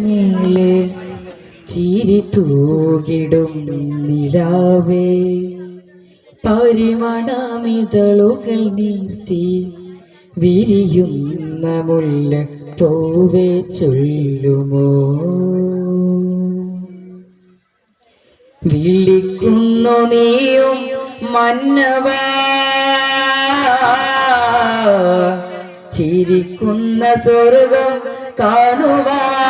മേലെ ചിരി തൂകിടും നിലാവേ. പരിമണമിതളുകൾ നീർത്തി വിരിയുന്ന മുല്ല തോവേ ചൊല്ലുമോ? വിളിക്കുന്നു നീയും മന്നവ. ചിരിക്കുന്ന സ്വർഗം കാണുവാൻ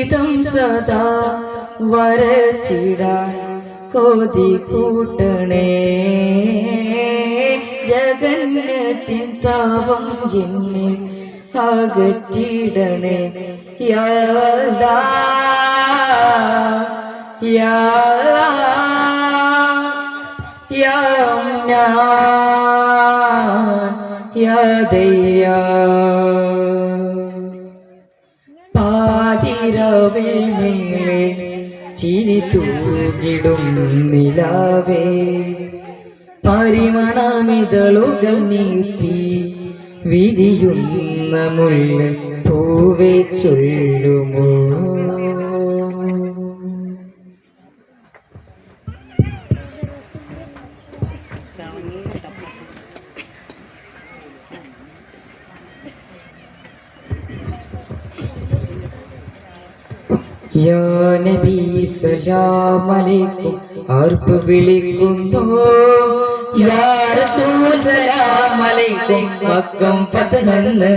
ഹിതം സദാ വരച്ചിടാൻ കൊതി കൂട്ടണേ ജഗന്നത്തിൻ താപം എന്നിൽ അകറ്റിടണേ. യാ യാ യാദയ്യാ പാതിരവിൽ മേലെ ചിരി തൂകിടും നിലാവേ. പരിമണമിതളുകൾ നീത്തി വിരിയുന്ന മുല്ല പൂവേ ചൊല്ലുമോ? യാ നബി സലാം അലൈക്കും ആർപ്പ് വിളിക്കുന്നു. യാ റസൂൽ സലാം അലൈക്കും മക്കം ഫത്ഹന്ന്.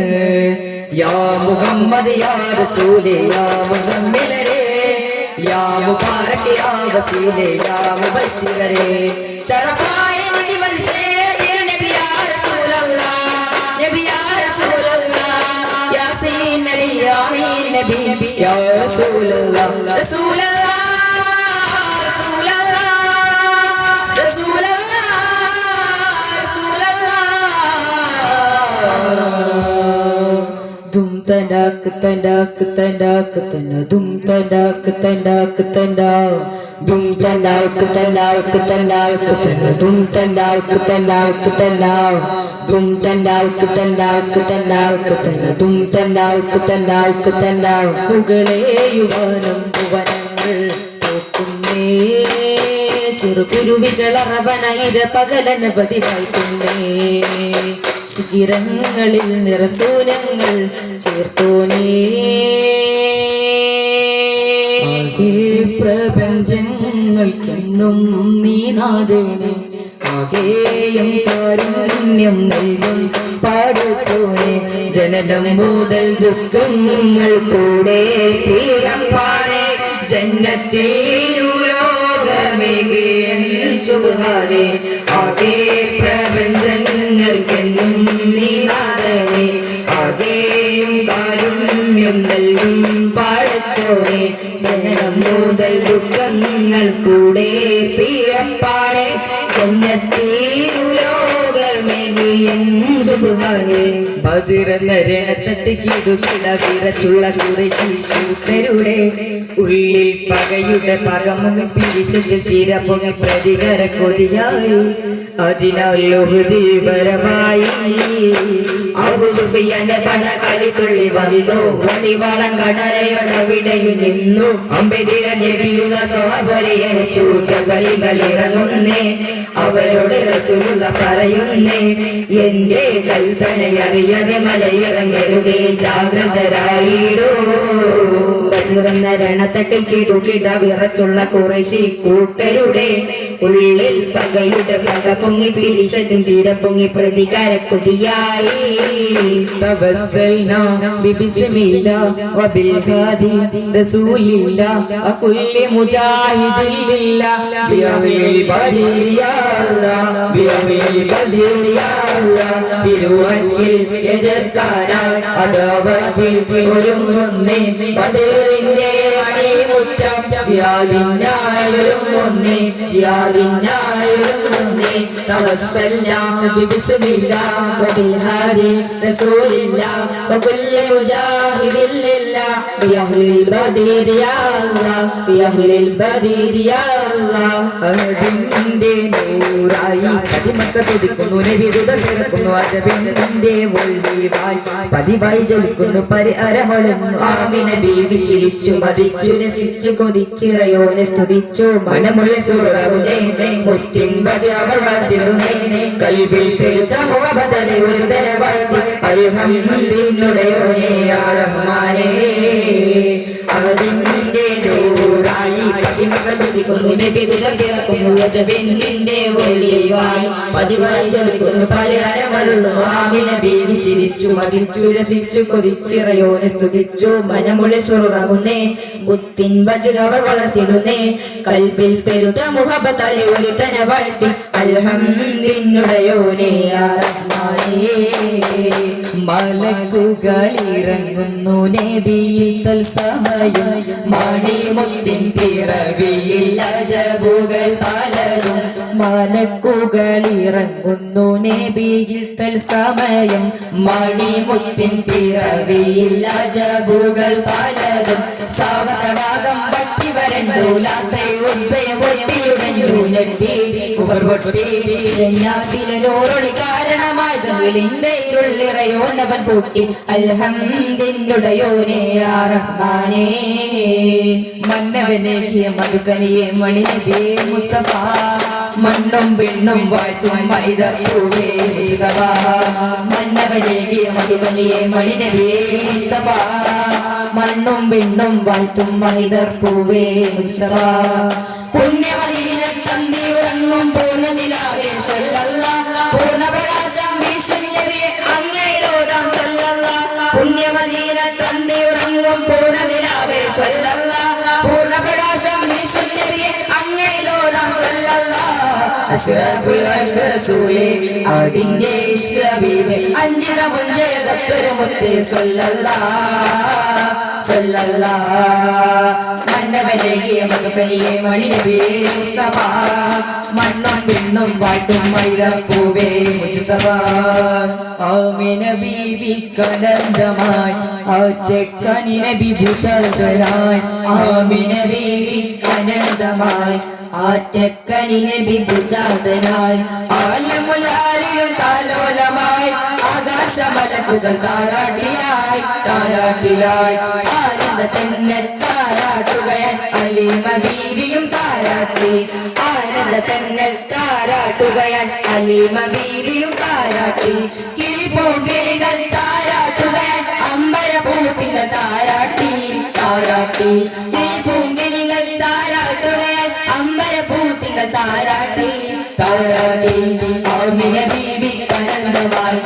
യാ മുഹമ്മദ് യാ റസൂലേ യാ മുസമ്മിലരേ. യാ മുബാരക് യാ വസീലേ യാ മുബശ്ശിരേ ശറഫായ നബി മനസ്സേ يا رسول الله رسول الله رسول الله رسول الله رسول الله دم تناك تناك تناك تنا دم تناك تناك تنا دم تناك تناك تناك تنا دم تناك تناك تنا ദും തണ്ടാവുക്ക് തണ്ടാവുക്ക് തണ്ടാവുക്ക് തന്ന ദും തണ്ടാവുക്ക് തന്നാൾക്ക് തന്നാൾ പുകളേയുവാനും ഭുവനങ്ങൾ തോക്കുന്നേ. ചെറുകുരുവികൾ അറവനയിര പകലനവധി വായിക്കുന്നേ. ശിഖിരങ്ങളിൽ നിറസൂനങ്ങൾ ചേർത്തോനേ. ആകെ പ്രപഞ്ചങ്ങൾക്കെന്നും നീ നാഥനെ കാരുണ്യം നൽകും. പാടച്ചോനെ ജനനം മുതൽ ദുഃഖങ്ങൾ കൂടെ പാടെ. ആകെ പ്രപഞ്ചങ്ങൾക്കെന്നും നീനാഥനെ ആകെയും കാരുണ്യം നൽകും. പാടച്ചോനെ ജനനം മുതൽ ദുഃഖങ്ങൾ കൂടെ പിറപ്പാടെ. ഉള്ളിൽ പകയുടെ പകമുങ്ങി പിരിശത്തിൽ തീര പൊങ്ങി പ്രതികര കൊതിയായി. അതിനാൽ ലോഹദീപരമായി അബുസുഫിയന്റെ തുള്ളി വന്നു. വടിവളം വിടയിൽ നിന്നു. അമ്പെതിര ലഭിയുക സ്വപരിയച്ചു ചബലി ബലിറങ്ങുന്നേ അവരോട് റസൂലുള്ള പറയുന്നേ എന്റെ കൽപ്പനയറിയാതെ മലയിറങ്ങരുതേ ജാഗ്രതരായിടോ. പതിർന്ന രണത്തട്ടിൽ കിടുകിട വിറച്ചുള്ള കുറശി കൂട്ടരുടെ ഉള്ളിൽ പകയുടെ പക പൊങ്ങി പിരിശതും തീര പൊങ്ങി പ്രതികാര കൊടിയായി توسلنا ببسم الله وبالهادي رسول الله وكل مجاهد لله بأهل البدر يا الله بأهل البدر يا الله തിരുവങ്കിൽ എതിർക്കാനായി അതാപത്തിൽ ഒരുങ്ങുന്നേ വടേ ബദറിന്റെ അണിമു കുറ്റം ജിയാദിനായൊരുങ്ങുന്നേ ഒന്നേ തവസ്സൽനാ ബിബിസ്മില്ലാ വബിൽഹാദി റസൂലില്ലാ വകുല്ല മുജാഹിദിൻ ലില്ലാ ബിഅഹ്ലിൽ ബദീർ യാ ബിഅഹ്ലിൽ ബദീർ യാ നൂറായി പതിമക്ക തുതിക്കുന്നു നബിതുത കിടക്കുന്നു അജബിന്റെ ഒളിവായി പതിവായി ജലിക്കുന്നു പരിഹരമൊഴുന്നു ആമിനെ ബീവി ചിരിച്ചു മതിച്ചു രസിച്ചു കൊതിച്ചിറയോനെ സ്തുതിച്ചു. മനമുള്ള പെരുത്ത മുഖബദലെ ഒരു തരവാഴ്ത്തി പതിമക ചിരിച്ചു മതിച്ചു രസിച്ചു കൊതിച്ചിറയോനെ സ്തുതിച്ചു മനമുളി സുറുറങ്ങുന്നേ ബുത്തിൻ വജുരവർ വളർത്തിടുന്നേ കൽബിൽ പെരുത്ത മുഹബത്തലെ ഒരു തന വാഴ്ത്തി അൽഹംദിനുടയോനെ മലക്കുകളിറങ്ങുന്നു നബിയിൽ തൽസമയം മണിമുത്തിൻ പിറവിയിൽ അജബുകൾ പലരും മലക്കുകളിറങ്ങുന്നു നബിയിൽ തൽസമയം മണിമുത്തിൻ പിറവിയിൽ അജബുകൾ പലതും സാവതടാകം പറ്റി വരണ്ടു. പൊട്ടിയുടഞ്ഞു ഞെട്ടി മധുക്കനിയെ മണിനബിയെ മുസ്തഫ. മണ്ണും പെണ്ണും വാഴ്ത്തും മൈതപ്പൂവേ മുസ്തഫ. മന്നവനേകിയ മധുബനിയെ മണിനബിയെ മുസ്തഫ. മണ്ണും പെണ്ണും വാഴ്ത്തും മൈതർപ്പൂവേ മുസ്തഫ. പുണ്യമദീന തന്തി ഉറങ്ങും പൂർണനിലാവേ സല്ലല്ല. പൂർണപ്രകാശം വീശും നബിയെ അങ്ങയിലോതാം സല്ലല്ല. പുണ്യമദീന തന്തി ഉറങ്ങും പൂർണനിലാവേ സല്ലല്ല. അതിന്റെ അഞ്ചിത മുഞ്ചേതൊരു മുത്തേ സല്ലല്ലാ സല്ലല്ലാ. മന്നവനേകിയ മധുക്കനിയെ മണിനബിയെ മുസ്തഫ മണ്ണും പെണ്ണും വാഴ്ത്തും മൈലപ്പൂവേ മുസ്തഫ ആമിന ബീവി കലന്തമായി ഒറ്റക്കണി നബി ഭുജകരായി ആമിന ബീവി കനന്തമായി ആറ്റക്കനിനെ ബിബുചാതനായി ആലമുലാലിലും താലോലമായി ആകാശമലക്കുകൾ താരാട്ടിലായി താരാട്ടിലായി ആനന്ദ തന്നെ താരാട്ടുകയാൻ അലീമ ബീവിയും താരാട്ടി. ആനന്ദ തന്നെ താരാട്ടുകയാൻ അലീമ ബീവിയും താരാട്ടി കിളിപ്പൂങ്കിളികൾ താരാട്ടുകയാൻ അമ്പരപൂത്തിന്റെ താരാട്ടി. താരാട്ടി. കിളിപ്പൂങ്കിളികൾ താരാട്ടുകയാൻ അമ്പരപൂത്തിന്റെ താരാട്ടി. താരാട്ടി. ആമിന ബീവി കനന്തമായി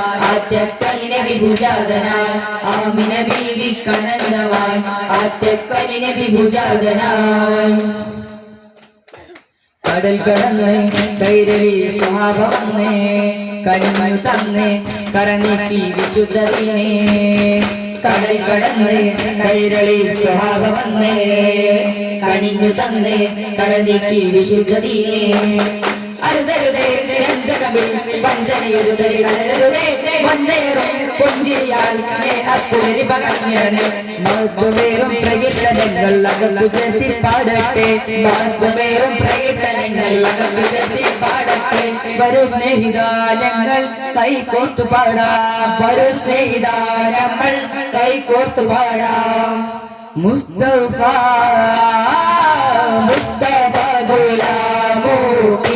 ആറ്റക്കനിനെ വിഭുജാതനായി ആമിന ബീവി കനന്തമായി ആറ്റക്കനിനെ വിഭുജാതനായി കടൽ കടന്ന് കൈരളി സ്വഭാവ വന്ന് കനിഞ്ഞു തന്ന് കരനീക്കി വിശുദ്ധതീനെ കടൽ കടന്ന് കൈരളി സ്വഭാവ വന്ന് കനിഞ്ഞു തന്ന് കടനീക്കി വിശുദ്ധതീനെ അരുതരുതേ നെഞ്ചകമിൽ വഞ്ചനയരുതേ കലരുതേ വഞ്ചയറും പൊഞ്ചിരിയാൽ സ്നേഹപ്പുലരി പകർന്നിടണേ. മഹത്വമേറും പ്രകീർത്തനങ്ങൾ അകത്തു ചേർത്തി പാടട്ടെ. മഹത്വമേറും പ്രകീർത്തനങ്ങൾ അകത്തു ചെത്തി പാടട്ടെ. വരൂ സ്നേഹിതാലങ്ങൾ കൈകോർത്തു പാടാം. ഒരു സ്നേഹിത നമ്മൾ കൈകോർത്തു പാടാം. മുസ്തഫ മുസ്തഫ ഗുലാമൂക്കി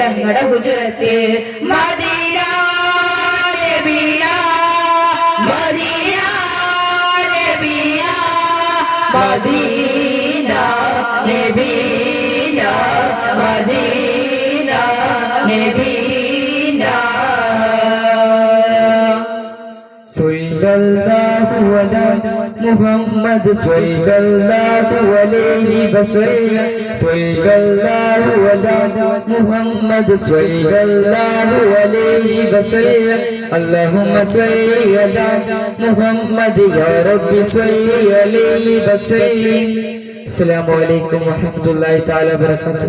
തങ്ങളുടെ ഗുജറത്ത് മദീന നബിയ മദീന നബിയ മദീന നബീന മദീന محمد سويد الله وليه وسلم سويد الله ولا محمد سويد الله وليه وسلم اللهم صل الله محمد يا ربي صل لي وسلم السلام عليكم ورحمة الله تعالى وبركاته.